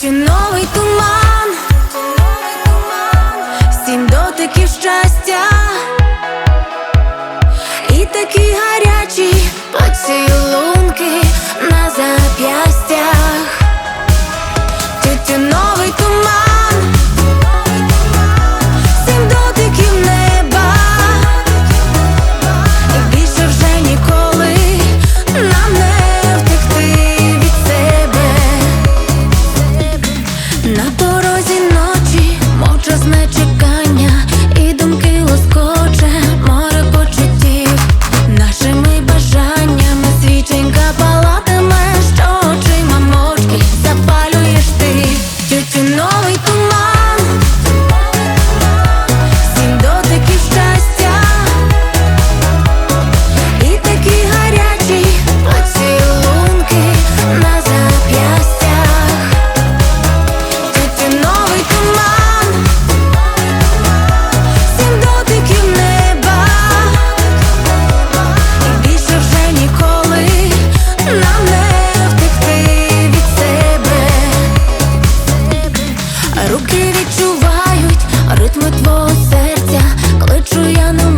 Тютюновий туман, сім дотиків щастя. відчувають ритми твого серця, кличу я на